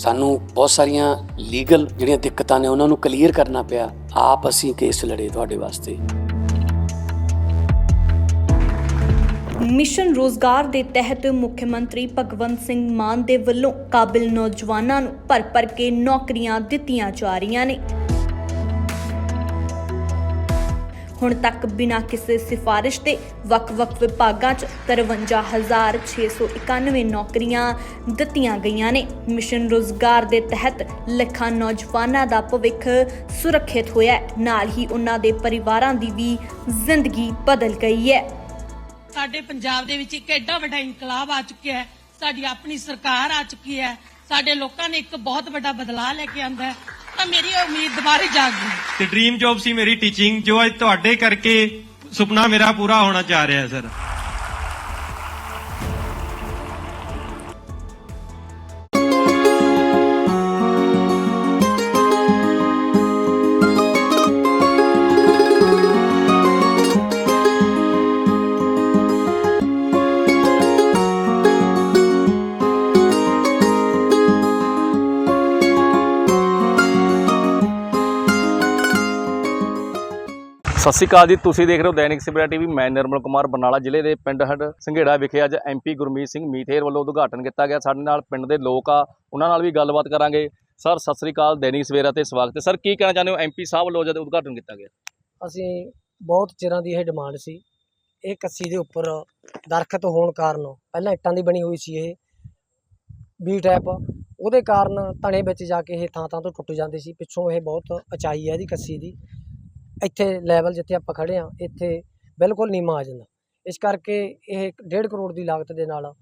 ਸਾਨੂੰ ਬਹੁਤ ਸਾਰੀਆਂ ਲੀਗਲ ਜਿਹੜੀਆਂ ਦਿੱਕਤਾਂ ਨੇ ਉਹਨਾਂ ਨੂੰ ਕਲੀਅਰ ਕਰਨਾ ਪਿਆ। ਆਪ ਅਸੀਂ ਕੇਸ ਲੜੇ ਤੁਹਾਡੇ ਵਾਸਤੇ। ਮਿਸ਼ਨ ਰੋਜ਼ਗਾਰ ਦੇ ਤਹਿਤ ਮੁੱਖ ਮੰਤਰੀ ਭਗਵੰਤ ਸਿੰਘ ਮਾਨ ਦੇ ਵੱਲੋਂ ਕਾਬਿਲ ਨੌਜਵਾਨਾਂ ਨੂੰ ਭਰ ਭਰ ਕੇ ਨੌਕਰੀਆਂ ਦਿੱਤੀਆਂ ਜਾ ਰਹੀਆਂ ਨੇ। ਹੁਣ ਤੱਕ ਬਿਨਾਂ ਕਿਸੇ ਸਿਫਾਰਿਸ਼ ਦੇ ਵੱਖ-ਵੱਖ ਵਿਭਾਗਾਂ 'ਚ 53691 ਨੌਕਰੀਆਂ ਦਿੱਤੀਆਂ ਗਈਆਂ ਨੇ। ਮਿਸ਼ਨ ਰੋਜ਼ਗਾਰ ਦੇ ਤਹਿਤ ਲੱਖਾਂ ਨੌਜਵਾਨਾਂ ਦਾ ਭਵਿੱਖ ਸੁਰੱਖਿਅਤ ਹੋਇਆ ਹੈ। ਨਾਲ ਹੀ ਉਹਨਾਂ ਦੇ ਪਰਿਵਾਰਾਂ ਦੀ ਵੀ ਜ਼ਿੰਦਗੀ ਬਦਲ ਗਈ ਹੈ। ਸਾਡੇ ਪੰਜਾਬ ਦੇ ਵਿੱਚ ਇੱਕ ਐਡਾ ਵੱਡਾ ਇਨਕਲਾਬ ਆ ਚੁੱਕਿਆ ਹੈ। ਸਾਡੀ ਆਪਣੀ ਸਰਕਾਰ ਆ ਚੁੱਕੀ ਹੈ। ਸਾਡੇ ਲੋਕਾਂ ਨੇ ਇੱਕ ਬਹੁਤ ਵੱਡਾ ਬਦਲਾਅ ਲੈ ਕੇ ਆਂਦਾ ਹੈ। ਤਾਂ ਮੇਰੀ ਉਮੀਦ ਦੁਬਾਰੇ ਜਾਗ ਗਈ। ਤੇ ਡ੍ਰੀਮ ਜੌਬ ਸੀ ਮੇਰੀ ਟੀਚਿੰਗ ਜੋ ਅੱਜ ਤੁਹਾਡੇ ਕਰਕੇ ਸੁਪਨਾ ਮੇਰਾ ਪੂਰਾ ਹੋਣਾ ਚਾਹ ਰਿਹਾ ਸਰ ਸਤਿ ਸ਼੍ਰੀ ਅਕਾਲ ਜੀ, ਤੁਸੀਂ ਦੇਖ ਰਹੇ ਹੋ ਦੈਨਿਕ ਸਵੇਰਾ ਟੀਵੀ, ਮੈਂ ਨਿਰਮਲ ਕੁਮਾਰ ਬਰਨਾਲਾ, ਜ਼ਿਲ੍ਹੇ ਦੇ ਪਿੰਡ ਹੱਡ ਸੰਘੇੜਾ ਵਿਖੇ ਅੱਜ ਐਮਪੀ ਗੁਰਮੀਤ ਸਿੰਘ ਮੀਥੇਰ ਵੱਲੋਂ ਉਦਘਾਟਨ ਕੀਤਾ ਗਿਆ। ਸਾਡੇ ਨਾਲ ਪਿੰਡ ਦੇ ਲੋਕ ਆ, ਉਹਨਾਂ ਨਾਲ ਵੀ ਗੱਲਬਾਤ ਕਰਾਂਗੇ। ਸਰ, ਸਤਿ ਸ਼੍ਰੀ ਅਕਾਲ, ਦੈਨਿਕ ਸਵੇਰਾ ਤੇ ਸਵਾਗਤ ਹੈ। ਸਰ, ਕੀ ਕਹਿਣਾ ਚਾਹੁੰਦੇ ਹੋ? ਐਮਪੀ ਸਾਹਿਬ ਵੱਲੋਂ ਜਦ ਉਦਘਾਟਨ ਕੀਤਾ ਗਿਆ। ਅਸੀਂ ਬਹੁਤ ਚਿਰਾਂ ਦੀ ਇਹ ਡਿਮਾਂਡ ਸੀ। ਇਹ ਕੱਸੀ ਦੇ ਉੱਪਰ ਦਰਖਤ ਹੋਣ ਕਾਰਨ, ਪਹਿਲਾਂ ਇੱਟਾਂ ਦੀ ਬਣੀ ਹੋਈ ਸੀ ਇਹ ਬੀ ਟੈਪ। ਉਹਦੇ ਕਾਰਨ ਧਣੇ ਵਿੱਚ ਜਾ ਕੇ ਇਹ ਥਾਂ ਥਾਂ ਤੋਂ ਟੁੱਟ ਜਾਂਦੇ ਸੀ। ਪਿੱਛੋਂ ਇਹ ਬਹੁਤ ਉਚਾਈ ਹੈ ਇਹਦੀ ਕੱਸੀ ਦੀ। ਇੱਥੇ ਲੈਵਲ ਜਿੱਥੇ ਆਪਾਂ ਖੜੇ ਆ ਇੱਥੇ ਬਿਲਕੁਲ ਨੀਵਾਂ ਆ ਜਾਂਦਾ। ਇਸ ਕਰਕੇ ਇਹ 1.5 ਕਰੋੜ ਦੀ ਲਾਗਤ ਦੇ ਨਾਲ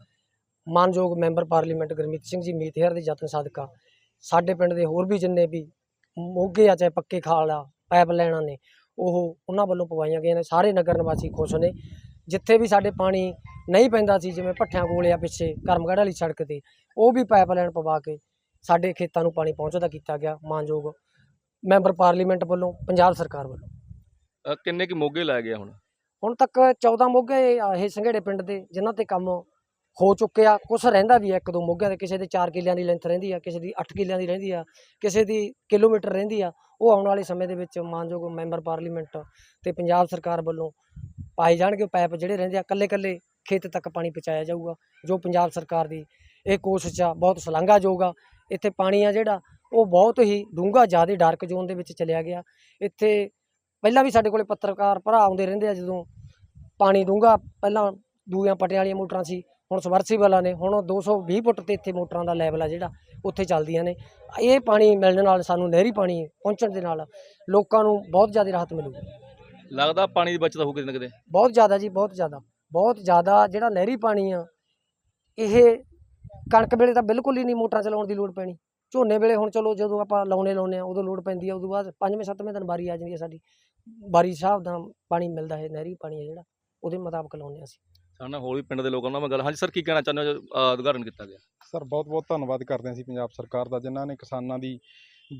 ਮਾਨਯੋਗ ਮੈਂਬਰ ਪਾਰਲੀਮੈਂਟ ਗੁਰਮੀਤ ਸਿੰਘ ਜੀ ਮੀਤਹਿਰ ਦੇ ਯਤਨ ਸਦਕਾ ਸਾਡੇ ਪਿੰਡ ਦੇ ਹੋਰ ਵੀ ਜਿੰਨੇ ਵੀ ਮੋਗੇ ਆ, ਚਾਹੇ ਪੱਕੇ ਖਾਲ ਆ, ਪਾਈਪ ਲੈਣਾ ਨੇ, ਉਹ ਉਹਨਾਂ ਵੱਲੋਂ ਪਵਾਈਆਂ ਗਈਆਂ ਨੇ। ਸਾਰੇ ਨਗਰ ਨਿਵਾਸੀ ਖੁਸ਼ ਨੇ। ਜਿੱਥੇ ਵੀ ਸਾਡੇ ਪਾਣੀ ਨਹੀਂ ਪੈਂਦਾ ਸੀ, ਜਿਵੇਂ ਭੱਠਿਆਂ ਕੋਲ ਆ ਪਿੱਛੇ ਕਰਮਗੜ੍ਹ ਵਾਲੀ ਸੜਕ ਤੇ, ਉਹ ਵੀ ਪਾਈਪ ਲਾਈਨ ਪਵਾ ਕੇ ਸਾਡੇ ਖੇਤਾਂ ਨੂੰ ਪਾਣੀ ਪਹੁੰਚਦਾ ਕੀਤਾ ਗਿਆ। ਮਾਨਯੋਗ ਮੈਂਬਰ ਪਾਰਲੀਮੈਂਟ ਵੱਲੋਂ ਪੰਜਾਬ ਸਰਕਾਰ ਵੱਲੋਂ। ਅ, ਕਿੰਨੇ ਕੁ ਮੋਗੇ ਲਾਇਆ ਗਿਆ ਹੁਣ? ਹੁਣ ਤੱਕ 14 ਮੋਗੇ ਇਹ ਸੰਘੇੜੇ ਪਿੰਡ ਦੇ ਜਿਨ੍ਹਾਂ ਤੇ ਕੰਮ ਹੋ ਚੁੱਕੇ ਆ ਕੁਝ ਰਹਿੰਦਾ ਵੀ ਆ ਇੱਕ ਦੋ ਮੋਗਿਆਂ ਦੇ ਕਿਸੇ ਦੇ 4 ਕਿੱਲਿਆਂ ਦੀ ਲੈਂਥ ਰਹਿੰਦੀ ਆ ਕਿਸੇ ਦੀ 8 ਕਿੱਲਿਆਂ ਦੀ ਰਹਿੰਦੀ ਆ ਕਿਸੇ ਦੀ ਕਿਲੋਮੀਟਰ ਰਹਿੰਦੀ ਆ। ਉਹ ਆਉਣ ਵਾਲੇ ਸਮੇਂ ਦੇ ਵਿੱਚ ਮਾਨਯੋਗ ਮੈਂਬਰ ਪਾਰਲੀਮੈਂਟ ਤੇ ਪੰਜਾਬ ਸਰਕਾਰ ਵੱਲੋਂ ਪਾਏ ਜਾਣਗੇ ਪਾਈਪ ਜਿਹੜੇ ਰਹਿੰਦੇ ਆ ਕੱਲੇ ਕੱਲੇ ਖੇਤ ਤੱਕ ਪਾਣੀ ਪਹੁੰਚਾਇਆ ਜਾਊਗਾ ਜੋ ਪੰਜਾਬ ਸਰਕਾਰ ਦੀ ਇਹ ਕੋਸ਼ਿਸ਼ ਆ ਬਹੁਤ ਸ਼ਲਾਘਾਯੋਗ ਆ। ਇੱਥੇ ਪਾਣੀ ਆ ਜਿਹੜਾ ਉਹ ਬਹੁਤ ਹੀ ਡੂੰਘਾ ਜ਼ਿਆਦਾ ਡਾਰਕ ਜ਼ੋਨ ਦੇ ਵਿੱਚ ਚਲਿਆ ਗਿਆ। ਇੱਥੇ ਪਹਿਲਾਂ ਵੀ ਸਾਡੇ ਕੋਲੇ ਪੱਤਰਕਾਰ ਭਰਾ ਆਉਂਦੇ ਰਹਿੰਦੇ ਆ ਜਦੋਂ ਪਾਣੀ ਡੂੰਘਾ ਪਹਿਲਾਂ ਦੂਆਂ ਪਟਿਆਂ ਵਾਲੀਆਂ ਮੋਟਰਾਂ ਸੀ ਹੁਣ ਸਬਰਸੀਬਲਾਂ ਨੇ ਹੁਣ 220 ਫੁੱਟ ਤੇ ਇੱਥੇ ਮੋਟਰਾਂ ਦਾ ਲੈਵਲ ਆ ਜਿਹੜਾ ਉੱਥੇ ਚੱਲਦੀਆਂ ਨੇ। ਇਹ ਪਾਣੀ ਮਿਲਣ ਨਾਲ ਸਾਨੂੰ ਨਹਿਰੀ ਪਾਣੀ ਪਹੁੰਚਣ ਦੇ ਨਾਲ ਲੋਕਾਂ ਨੂੰ ਬਹੁਤ ਜ਼ਿਆਦਾ ਰਾਹਤ ਮਿਲੂਗੀ। ਲੱਗਦਾ ਪਾਣੀ ਦੀ ਬਚਤ ਕਿਤੇ ਨਾ ਕਿਤੇ? ਬਹੁਤ ਜ਼ਿਆਦਾ ਜੀ ਬਹੁਤ ਜ਼ਿਆਦਾ। ਬਹੁਤ ਜ਼ਿਆਦਾ ਜਿਹੜਾ ਨਹਿਰੀ ਪਾਣੀ ਆ ਇਹ ਕਣਕ ਵੇਲੇ ਤਾਂ ਬਿਲਕੁਲ ਹੀ ਨਹੀਂ ਮੋਟਰਾਂ ਚਲਾਉਣ ਦੀ ਲੋੜ ਪੈਣੀ। ਝੋਨੇ ਵੇਲੇ ਹੁਣ ਚਲੋ ਜਦੋਂ ਆਪਾਂ ਲਾਉਣੇ ਲਾਉਨੇ ਆ ਉਦੋਂ ਲੋੜ ਪੈਂਦੀ ਆ ਉਦੋਂ ਬਾਅਦ ਪੰਜਵੇਂ ਸੱਤਵੇਂ ਦਿਨ ਬਾਰੀ ਆ ਜਾਂਦੀ ਹੈ ਸਾਡੀ। ਬਾਰੀ ਸਾਹਿਬ ਦਾ ਪਾਣੀ ਮਿਲਦਾ ਹੈ ਨਹਿਰੀ ਪਾਣੀ ਹੈ ਜਿਹੜਾ ਉਹਦੇ ਮੁਤਾਬਕ ਲਾਉਨੇ ਅਸੀਂ। ਸਾਡੇ ਹੋਰ ਵੀ ਪਿੰਡ ਦੇ ਲੋਕਾਂ ਨਾਲ ਮੈਂ ਗੱਲ ਹਾਂਜੀ ਸਰ ਕੀ ਕਹਿਣਾ ਚਾਹੁੰਦੇ ਹੋ? ਅ, ਉਦਘਾਟਨ ਕੀਤਾ ਗਿਆ। ਸਰ ਬਹੁਤ ਬਹੁਤ ਧੰਨਵਾਦ ਕਰਦੇ ਹਾਂ ਅਸੀਂ ਪੰਜਾਬ ਸਰਕਾਰ ਦਾ ਜਿਨ੍ਹਾਂ ਨੇ ਕਿਸਾਨਾਂ ਦੀ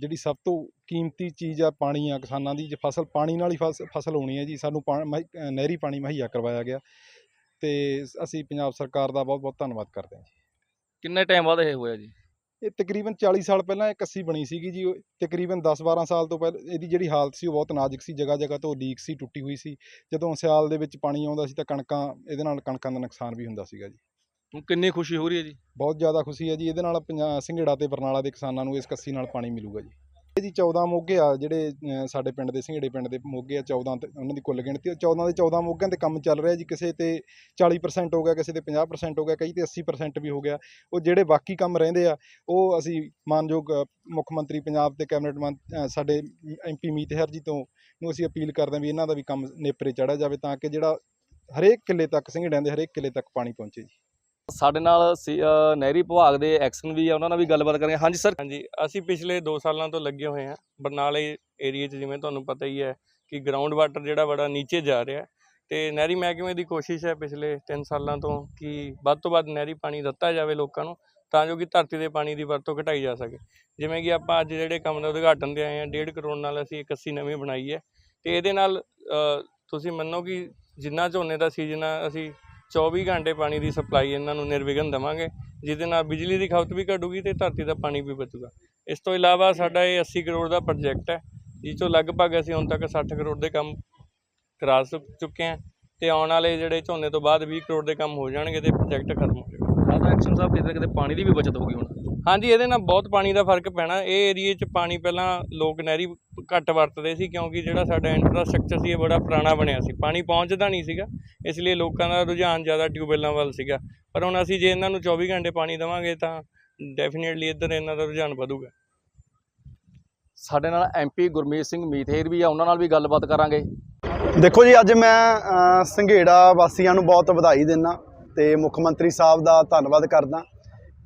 ਜਿਹੜੀ ਸਭ ਤੋਂ ਕੀਮਤੀ ਚੀਜ਼ ਆ ਪਾਣੀ ਆ ਕਿਸਾਨਾਂ ਦੀ ਜੇ ਫਸਲ ਪਾਣੀ ਨਾਲ ਹੀ ਫਸ- ਫਸਲ ਹੋਣੀ ਹੈ ਜੀ ਸਾਨੂੰ ਨਹਿਰੀ ਪਾਣੀ ਮੁਹੱਈਆ ਕਰਵਾਇਆ ਗਿਆ। ਤੇ ਅਸੀਂ ਪੰਜਾਬ ਸਰਕਾਰ ਦਾ ਬਹੁਤ ਬਹੁਤ ਧੰਨਵਾਦ ਕਰਦੇ ਹਾਂ ਜੀ। ਕਿੰਨੇ ਟਾਈਮ ਬਾਅਦ ਇਹ ਹੋਇਆ ਜੀ? ਇਹ ਤਕਰੀਬਨ 40 ਸਾਲ ਪਹਿਲਾਂ ਇਹ ਕੱਸੀ ਬਣੀ ਸੀਗੀ ਜੀ ਤਕਰੀਬਨ 10-12 ਸਾਲ ਤੋਂ ਪਹਿਲਾਂ ਇਹਦੀ ਜਿਹੜੀ ਹਾਲਤ ਸੀ ਉਹ ਬਹੁਤ ਨਾਜ਼ੁਕ ਸੀ ਜਗ੍ਹਾ ਜਗ੍ਹਾ ਤੋਂ ਲੀਕ ਸੀ ਟੁੱਟੀ ਹੋਈ ਸੀ। ਜਦੋਂ ਸਿਆਲ ਦੇ ਵਿੱਚ ਪਾਣੀ ਆਉਂਦਾ ਸੀ ਤਾਂ ਕਣਕਾਂ ਇਹਦੇ ਨਾਲ ਕਣਕਾਂ ਦਾ ਨੁਕਸਾਨ ਵੀ ਹੁੰਦਾ ਸੀਗਾ ਜੀ। ਹੁਣ ਕਿੰਨੀ ਖੁਸ਼ੀ ਹੋ ਰਹੀ ਹੈ ਜੀ? ਬਹੁਤ ਜ਼ਿਆਦਾ ਖੁਸ਼ੀ ਹੈ ਜੀ ਇਹਦੇ ਨਾਲ ਪੰਜਾ ਸਿੰਗੜਾ ਤੇ ਬਰਨਾਲਾ ਦੇ ਕਿਸਾਨਾਂ ਨੂੰ ਇਸ ਕੱਸੀ ਨਾਲ ਪਾਣੀ ਮਿਲੂਗਾ ਜੀ। ਜੀ 14 ਮੋਗੇ ਆ ਜਿਹੜੇ ਸਾਡੇ ਪਿੰਡ ਦੇ ਸਿੰਗੜੇ ਪਿੰਡ ਦੇ ਮੋਗੇ ਆ 14 ਤੇ ਉਹਨਾਂ ਦੀ ਕੁੱਲ ਗਿਣਤੀ ਉਹ 14 ਦੇ 14 ਮੋਗਿਆਂ ਤੇ ਕੰਮ ਚੱਲ ਰਿਹਾ ਜੀ ਕਿਸੇ ਤੇ 40% ਹੋ ਗਿਆ ਕਿਸੇ ਤੇ 50% ਹੋ ਗਿਆ ਕਈ ਤੇ 80% ਵੀ ਹੋ ਗਿਆ। ਉਹ ਜਿਹੜੇ ਬਾਕੀ ਕੰਮ ਰਹਿੰਦੇ ਆ ਉਹ ਅਸੀਂ ਮਾਨਯੋਗ ਮੁੱਖ ਮੰਤਰੀ ਪੰਜਾਬ ਤੇ ਕੈਬਨਿਟ ਮੰਤ- ਅ, ਸਾਡੇ ਐਮਪੀ ਮੀਤਹਿਰ ਜੀ ਤੋਂ ਨੂੰ ਅਸੀਂ ਅਪੀਲ ਕਰਦੇ ਹਾਂ ਵੀ ਇਹਨਾਂ ਦਾ ਵੀ ਕੰਮ ਨੇਪਰੇ ਚੜ੍ਹਿਆ ਜਾਵੇ ਤਾਂ ਕਿ ਜਿਹੜਾ ਹਰੇਕ ਕਿੱਲੇ ਤੱਕ ਸਿੰਗੜਿਆਂ ਦੇ ਹਰੇਕ ਕਿੱਲੇ ਤੱਕ ਪਾਣੀ ਪਹੁੰਚੇ ਜੀ। ਸਾਡੇ ਨਾਲ ਸੀ- ਨਹਿਰੀ ਵਿਭਾਗ ਦੇ ਐਕਸ਼ਨ ਵੀ ਆ, ਉਹਨਾਂ ਨਾਲ ਵੀ ਗੱਲਬਾਤ ਕਰਾਂਗੇ। ਹਾਂਜੀ ਸਰ। ਹਾਂਜੀ, ਅਸੀਂ ਪਿਛਲੇ 2 ਸਾਲਾਂ ਤੋਂ ਲੱਗੇ ਹੋਏ ਹਾਂ ਬਰਨਾਲੇ ਏਰੀਆ 'ਚ ਜਿਵੇਂ ਤੁਹਾਨੂੰ ਪਤਾ ਹੀ ਹੈ ਕਿ ਗਰਾਊਂਡ ਵਾਟਰ ਜਿਹੜਾ ਬੜਾ ਨੀਚੇ ਜਾ ਰਿਹਾ ਹੈ ਤੇ ਨਹਿਰੀ ਮਹਿਕਮੇ ਦੀ ਕੋਸ਼ਿਸ਼ ਹੈ ਪਿਛਲੇ 3 ਸਾਲਾਂ ਤੋਂ ਕਿ ਵੱਧ ਤੋਂ ਵੱਧ ਨਹਿਰੀ ਪਾਣੀ ਦਿੱਤਾ ਜਾਵੇ ਲੋਕਾਂ ਨੂੰ, ਤਾਂ ਜੋ ਕਿ ਧਰਤੀ ਦੇ ਪਾਣੀ ਦੀ ਵਰਤੋਂ ਘਟਾਈ ਜਾ ਸਕੇ। ਜਿਵੇਂ ਕਿ ਆਪਾਂ ਅੱਜ ਜਿਹੜੇ ਕੰਮ ਦਾ ਉਦਘਾਟਨ ਤੇ ਆਏ ਹਾਂ 1.5 ਕਰੋੜ ਨਾਲ ਅਸੀਂ ਇੱਕ 80 ਨਵੀਂ ਬਣਾਈ ਹੈ ਤੇ ਇਹਦੇ ਨਾਲ ਤੁਸੀਂ ਮੰਨੋ ਕਿ ਜਿੰਨਾ ਝੋਨੇ ਦਾ ਸੀਜ਼ਨ ਆ, ਅਸੀਂ 24 ਘੰਟੇ ਪਾਣੀ ਦੀ ਸਪਲਾਈ ਇਹਨਾਂ ਨੂੰ ਨਿਰਵਿਘਨ ਦੇਵਾਂਗੇ, ਜਿਹਦੇ ਨਾਲ ਬਿਜਲੀ ਦੀ ਖਪਤ ਵੀ ਘਟੂਗੀ ਤੇ ਧਰਤੀ ਦਾ ਪਾਣੀ ਵੀ ਬਚੂਗਾ। ਇਸ ਤੋਂ ਇਲਾਵਾ ਸਾਡਾ ਇਹ 80 ਕਰੋੜ ਦਾ ਪ੍ਰੋਜੈਕਟ ਹੈ, ਜਿਸ ਤੋਂ ਲਗਭਗ ਅਸੀਂ ਹੁਣ ਤੱਕ 60 ਕਰੋੜ ਦੇ ਕੰਮ ਕਰਾ ਸੁ- ਚੁੱਕੇ ਹਾਂ ਤੇ ਆਉਣ ਵਾਲੇ ਜਿਹੜੇ ਝੋਨੇ ਤੋਂ ਬਾਅਦ 20 ਕਰੋੜ ਦੇ ਕੰਮ ਹੋ ਜਾਣਗੇ ਤੇ ਪ੍ਰੋਜੈਕਟ ਖਤਮ ਹੋ ਜਾਏਗਾ। ਲੱਗਦਾ ਐਕਸ਼ਨ ਸਾਹਿਬ ਕਿਤੇ ਨਾ ਕਿਤੇ ਪਾਣੀ ਦੀ ਵੀ ਬਚਤ ਹੋਊਗੀ ਹੁਣ। ਹਾਂਜੀ ਇਹਦੇ ਨਾਲ ਬਹੁਤ ਪਾਣੀ ਦਾ ਫ਼ਰਕ ਪੈਣਾ। ਇਹ ਏਰੀਏ 'ਚ ਪਾਣੀ ਪਹਿਲਾਂ ਲੋਕ ਨਹਿਰੀ ਘੱਟ ਵਰਤਦੇ ਸੀ ਕਿਉਂਕਿ ਜਿਹੜਾ ਸਾਡਾ ਇਨਫਰਾਸਟ੍ਰਕਚਰ ਸੀ ਇਹ ਬੜਾ ਪੁਰਾਣਾ ਬਣਿਆ ਸੀ। ਪਾਣੀ ਪਹੁੰਚਦਾ ਨਹੀਂ ਸੀਗਾ ਇਸ ਲਈ ਲੋਕਾਂ ਦਾ ਰੁਝਾਨ ਜ਼ਿਆਦਾ ਟਿਊਬਵੈੱਲਾਂ ਵੱਲ ਸੀਗਾ। ਪਰ ਹੁਣ ਅਸੀਂ ਜੇ ਇਹਨਾਂ ਨੂੰ 24 ਘੰਟੇ ਪਾਣੀ ਦੇਵਾਂਗੇ ਤਾਂ ਡੈਫੀਨੇਟਲੀ ਇੱਧਰ ਇਹਨਾਂ ਦਾ ਰੁਝਾਨ ਵਧੂਗਾ। ਸਾਡੇ ਨਾਲ ਐਮਪੀ ਗੁਰਮੀਤ ਸਿੰਘ ਮੀਥੇਰ ਵੀ ਆ ਉਹਨਾਂ ਨਾਲ ਵੀ ਗੱਲਬਾਤ ਕਰਾਂਗੇ। ਦੇਖੋ ਜੀ ਅੱਜ ਮੈਂ ਸੰਘੇੜਾ ਵਾਸੀਆਂ ਨੂੰ ਬਹੁਤ ਵਧਾਈ ਦਿੰਦਾ ਤੇ ਮੁੱਖ ਮੰਤਰੀ ਸਾਹਿਬ ਦਾ ਧੰਨਵਾਦ ਕਰਦਾ।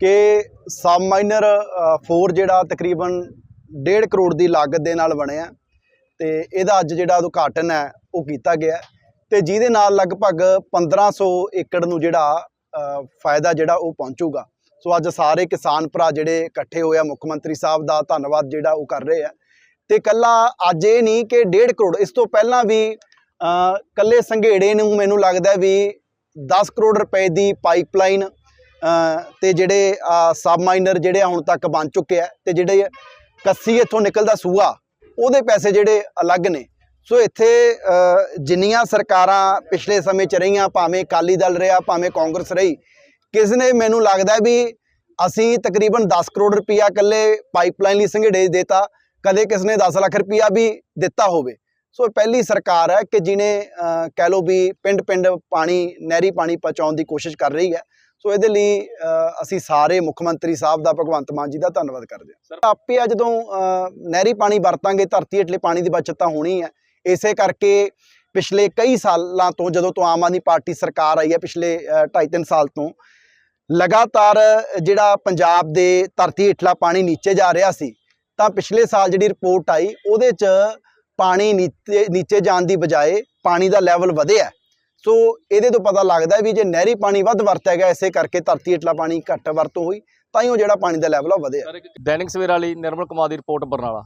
ਕਿ ਸਬ ਮਾਈਨਰ 4 ਜਿਹੜਾ ਤਕਰੀਬਨ 1.5 ਕਰੋੜ ਦੀ ਲਾਗਤ ਦੇ ਨਾਲ ਬਣਿਆ ਤੇ ਇਹਦਾ ਅੱਜ ਜਿਹੜਾ ਉਦਘਾਟਨ ਹੈ ਉਹ ਕੀਤਾ ਗਿਆ ਹੈ ਤੇ ਜਿਹਦੇ ਨਾਲ ਲਗਭਗ 1500 ਏਕੜ ਨੂੰ ਜਿਹੜਾ ਫਾਇਦਾ ਜਿਹੜਾ ਉਹ ਪਹੁੰਚੂਗਾ। ਸੋ ਅੱਜ ਸਾਰੇ ਕਿਸਾਨ ਭਰਾ ਜਿਹੜੇ ਇਕੱਠੇ ਹੋਏ ਆ ਮੁੱਖ ਮੰਤਰੀ ਸਾਹਿਬ ਦਾ ਧੰਨਵਾਦ ਜਿਹੜਾ ਉਹ ਕਰ ਰਹੇ ਆ। ਤੇ ਕੱਲਾ ਅੱਜ ਇਹ ਨਹੀਂ ਕਿ 1.5 ਕਰੋੜ ਇਸ ਤੋਂ ਪਹਿਲਾਂ ਵੀ ਅ, ਕੱਲੇ ਸੰਘੇੜੇ ਨੂੰ ਮੈਨੂੰ ਲੱਗਦਾ ਵੀ 10 ਕਰੋੜ ਰੁਪਏ ਦੀ ਪਾਈਪਲਾਈਨ ਤੇ ਜਿਹੜੇ ਸਬ ਮਾਈਨਰ ਜਿਹੜੇ ਹੁਣ ਤੱਕ ਬਣ ਚੁੱਕੇ ਆ ਤੇ ਜਿਹੜੇ ਕੱਸੀ ਇੱਥੋਂ ਨਿਕਲਦਾ ਸੂਆ, ਉਹਦੇ ਪੈਸੇ ਜਿਹੜੇ ਅਲੱਗ ਨੇ। ਸੋ ਇੱਥੇ ਜਿੰਨੀਆਂ ਸਰਕਾਰਾਂ ਪਿਛਲੇ ਸਮੇਂ ਚ ਰਹੀਆਂ, ਭਾਵੇਂ ਅਕਾਲੀ ਦਲ ਰਿਹਾ, ਭਾਵੇਂ ਕਾਂਗਰਸ ਰਹੀ ਕਿਸ ਨੇ ਮੈਨੂੰ ਲੱਗਦਾ ਵੀ ਅਸੀਂ ਤਕਰੀਬਨ 10 ਕਰੋੜ ਰੁਪਇਆ ਇਕੱਲੇ ਪਾਈਪਲਾਈਨ ਲਈ ਸੰਘੇੜੇ ਦੇਤਾ, ਕਦੇ ਕਿਸ ਨੇ 10 ਲੱਖ ਰੁਪਇਆ ਵੀ ਦਿੱਤਾ ਹੋਵੇ। ਸੋ ਪਹਿਲੀ ਸਰਕਾਰ ਹੈ ਕਿ ਜਿਨੇ ਕਹਿ ਲਓ ਵੀ ਪਿੰਡ-ਪਿੰਡ ਪਾਣੀ, ਨਹਿਰੀ ਪਾਣੀ ਪਹੁੰਚਾਉਣ ਦੀ ਕੋਸ਼ਿਸ਼ ਕਰ ਰਹੀ ਹੈ ਸੋ ਇਹਦੇ ਲਈ ਅਸੀਂ ਸਾਰੇ ਮੁੱਖ ਮੰਤਰੀ ਸਾਹਿਬ ਦਾ ਭਗਵੰਤ ਮਾਨ ਜੀ ਦਾ ਧੰਨਵਾਦ ਕਰਦੇ ਹਾਂ। ਸਰ ਆਪੇ ਆ ਜਦੋਂ ਨਹਿਰੀ ਪਾਣੀ ਵਰਤਾਂਗੇ ਧਰਤੀ ਹੇਠਲੇ ਪਾਣੀ ਦੀ ਬਚਤ ਤਾਂ ਹੋਣੀ ਹੈ। ਇਸੇ ਕਰਕੇ ਪਿਛਲੇ ਕਈ ਸਾਲਾਂ ਤੋਂ ਜਦੋਂ ਤੋਂ ਆਮ ਆਦਮੀ ਪਾਰਟੀ ਸਰਕਾਰ ਆਈ ਹੈ ਪਿਛਲੇ 2.5-3 ਸਾਲ ਤੋਂ ਲਗਾਤਾਰ ਜਿਹੜਾ ਪੰਜਾਬ ਦੇ ਧਰਤੀ ਹੇਠਲਾ ਪਾਣੀ ਨੀਚੇ ਜਾ ਰਿਹਾ ਸੀ ਤਾਂ ਪਿਛਲੇ ਸਾਲ ਜਿਹੜੀ ਰਿਪੋਰਟ ਆਈ ਉਹਦੇ 'ਚ ਪਾਣੀ ਨੀਚੇ ਨੀਚੇ ਜਾਣ ਦੀ ਬਜਾਏ ਪਾਣੀ ਦਾ ਲੈਵਲ ਵਧਿਆ। ਸੋ ਇਹਦੇ ਤੋਂ ਪਤਾ ਲੱਗਦਾ ਵੀ ਜੇ ਨਹਿਰੀ ਪਾਣੀ ਵੱਧ ਵਰਤਿਆ ਗਿਆ, ਇਸੇ ਕਰਕੇ ਧਰਤੀ ਹੇਠਲਾ ਪਾਣੀ ਘੱਟ ਵਰਤੋਂ ਹੋਈ, ਤਾਂ ਹੀ ਉਹ ਜਿਹੜਾ ਪਾਣੀ ਦਾ ਲੈਵਲ ਆ ਉਹ ਵਧਿਆ। ਦੈਨਿਕ ਸਵੇਰਾ ਲਈ ਨਿਰਮਲ ਕੁਮਾਰ ਦੀ ਰਿਪੋਰਟ ਬਰਨਾਲਾ।